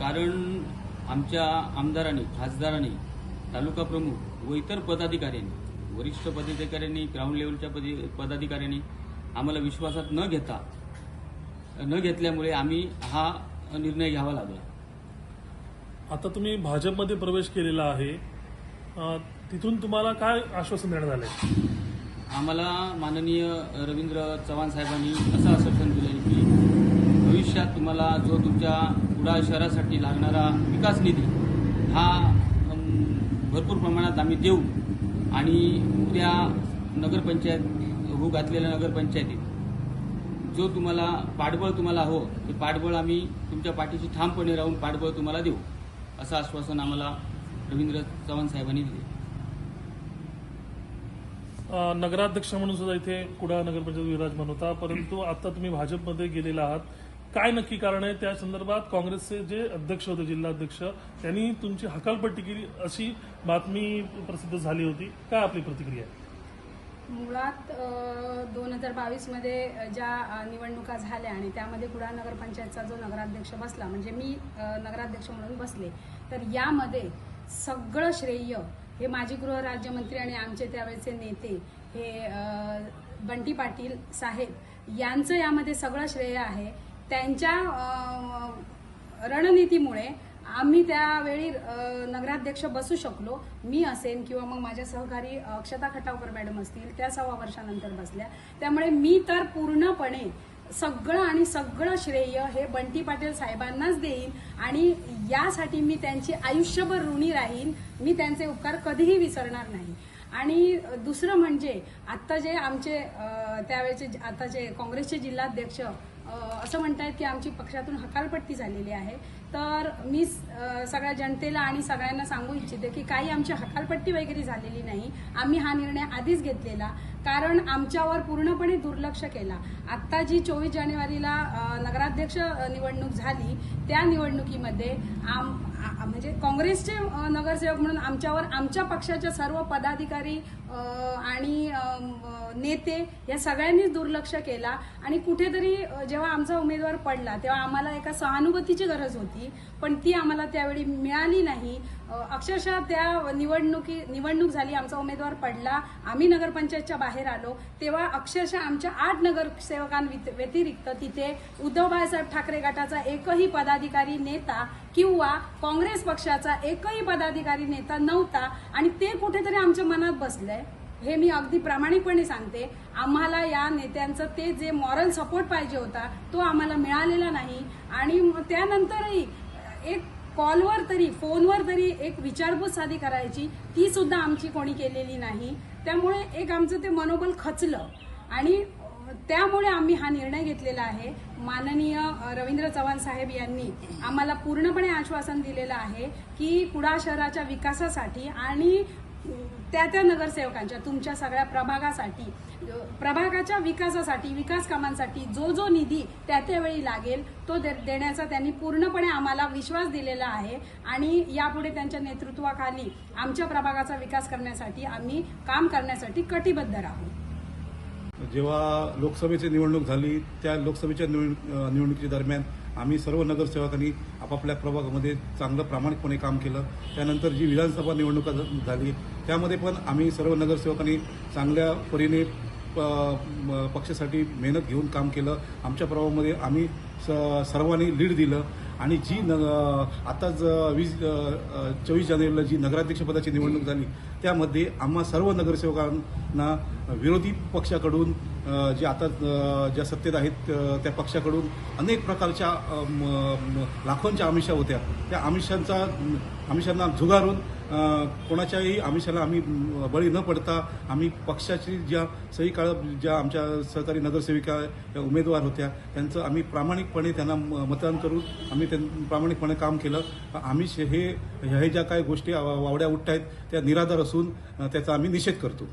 कारण आमच्या आमदारांनी खासदारांनी तालुका प्रमुख व इतर पदाधिकाऱ्यांनी वरिष्ठ पदाधिकाऱ्यांनी ग्राउंड लेवलच्या पदी- पदाधिकाऱ्यांनी आम्हाला विश्वासात न घेता न घेतल्यामुळे आम्ही हा निर्णय घ्यावा लागला. आता तुम्ही भाजपमध्ये प्रवेश केलेला आहे. तिथून तुम्हाला काय आश्वासन देण्यात आलंय? आम्हाला माननीय रवींद्र चव्हाण साहेबांनी असं भविष्यात तुम्हाला जो तुमच्या कुडाळ शहरासाठी लागणारा विकास निधी हा भरपूर प्रमाणात आम्ही देऊ. आणि उद्या नगरपंचायत हो घातलेल्या नगरपंचायतीत जो तुम्हाला पाठबळ तुम्हाला हो ते पाठबळ आम्ही तुमच्या पाठीशी ठामपणे राहून पाठबळ तुम्हाला देऊ असं आश्वासन आम्हाला रवींद्र चव्हाण साहेबांनी दिले. नगराध्यक्ष म्हणून सुद्धा इथे कुडाळ नगरपंचायत विराजमान होता परंतु आता तुम्ही भाजपमध्ये गेलेला आहात. काय नक्की कारण आहे? त्या संदर्भात काँग्रेसचे जे अध्यक्ष होते जिल्हाध्यक्ष त्यांनी तुमची हकालपट्टी केली अशी बातमी प्रसिद्ध झाली होती. काय आपली प्रतिक्रिया मुळात दोन हजार बावीसमध्ये ज्या निवडणुका झाल्या आणि त्यामध्ये कुडाळ नगरपंचायतचा जो नगराध्यक्ष बसला म्हणजे मी नगराध्यक्ष म्हणून बसले तर यामध्ये सगळं श्रेय हे माजी गृहराज्यमंत्री आणि आमचे त्यावेळेचे नेते हे बंटी पाटील साहेब यांचं यामध्ये सगळं श्रेय आहे. त्यांच्या रणनीतीमुळे आम्ही त्यावेळी नगराध्यक्ष बसू शकलो. मी असेन किंवा मग माझ्या सहकारी अक्षता खटावकर मॅडम असतील त्या सव्वा वर्षानंतर बसल्या. त्यामुळे मी तर पूर्णपणे सगळं आणि सगळं श्रेय हे बंटी पाटील साहेबांनाच देईन आणि यासाठी मी त्यांची आयुष्यभर ऋणी राहीन. मी त्यांचे उपकार कधीही विसरणार नाही. आणि दुसरं म्हणजे आत्ता जे आमचे त्यावेळेचे जे- आता जे काँग्रेसचे जिल्हाध्यक्ष असं म्हणतायत की आमची पक्षातून हकालपट्टी झालेली आहे. तर मी सगळ्या जनतेला आणि सगळ्यांना सांगू इच्छिते की काही आमची हकालपट्टी वगैरे झालेली नाही. आम्ही हा निर्णय आधीच घेतलेला. कारण आमच्यावर पूर्णपणे दुर्लक्ष केला. आत्ता जी चोवीस जानेवारीला नगराध्यक्ष निवडणूक झाली त्या निवडणुकीमध्ये आम म्हणजे काँग्रेसचे नगरसेवक म्हणून आमच्यावर आमच्या पक्षाच्या सर्व पदाधिकारी आणि नेते या सगळ्यांनीच दुर्लक्ष केला. आणि कुठेतरी जे जेव्हा आमचा उमेदवार पडला तेव्हा आम्हाला एका सहानुभूतीची गरज होती पण ती आम्हाला त्यावेळी मिळाली नाही. अक्षरशः त्या निवडणुकी निवडणूक झाली आमचा उमेदवार पडला आम्ही नगरपंचायतच्या बाहेर आलो तेव्हा अक्षरशः आमच्या आठ नगरसेवकांव्यतिरिक्त तिथे उद्धव बाळासाहेब ठाकरे गटाचा एकही पदाधिकारी नेता किंवा काँग्रेस पक्षाचा एकही पदाधिकारी नेता नव्हता आणि ते कुठेतरी आमच्या मनात बसलंय हे मी अगदी प्रामाणिकपणे सांगते. आम्हाला या नेत्यांचं ते जे मॉरल सपोर्ट पाहिजे होता तो आम्हाला मिळालेला नाही. आणि त्यानंतरही एक कॉलवर तरी फोनवर तरी एक विचारपूस साधी करायची ती सुद्धा आमची कोणी केलेली नाही. त्यामुळे एक आमचं ते मनोबल खचलं. आणि त्यामुळे आम्ही हा निर्णय घेतलेला आहे. माननीय रवींद्र चव्हाण साहेब यांनी आम्हाला पूर्णपणे आश्वासन दिलेलं आहे की कुडा शहराच्या विकासासाठी आणि त्या त्या नगरसेवकांच्या तुमच्या सगळ्या प्रभागासाठी प्रभागाच्या विकासासाठी विकास कामांसाठी जो जो निधी त्या त्यावेळी लागेल तो दे- देण्याचा त्यांनी पूर्णपणे आम्हाला विश्वास दिलेला आहे. आणि यापुढे त्यांच्या नेतृत्वाखाली आमच्या प्रभागाचा विकास करण्यासाठी आम्ही काम करण्यासाठी कटिबद्ध राहू. जेव्हा लोकसभेची निवडणूक झाली त्या लोकसभेच्या निवड- निवडणुकीच्या दरम्यान आम्ही सर्व नगरसेवकांनी आपापल्या प्रभागामध्ये चांगलं प्रामाणिकपणे काम केलं. त्यानंतर जी विधानसभा निवडणुका झाली त्यामध्ये पण आम्ही सर्व नगरसेवकांनी चांगल्या परीने प- पक्षासाठी मेहनत घेऊन काम केलं. आमच्या प्रभागामध्ये आम्ही स- सर्वांनी लीड दिलं. आणि जी न आताच वीस चोवीस जानेवारीला जी नगराध्यक्षपदाची निवडणूक झाली त्यामध्ये आम्हा सर्व नगरसेवकांना विरोधी पक्षाकडून जे आता ज्या सत्तेत आहेत त्या पक्षाकडून अनेक प्रकारच्या लाखोंच्या आमिषा होत्या. त्या आमिषांचा आमिषांना झुगारून कोणाच्याही आमिषाला आम्ही बळी न पडता आम्ही पक्षाची ज्या सही काळ ज्या आमच्या सहकारी नगरसेविका या उमेदवार होत्या त्यांचं आम्ही प्रामाणिक प्रामाणिकपणे त्यांना म- मतदान करून आम्ही त्यां प्रामाणिकपणे काम केलं. आम्ही हे हे ज्या काही गोष्टी वावड्या उठत आहेत त्या निराधार असून त्याचा आम्ही निषेध करतो.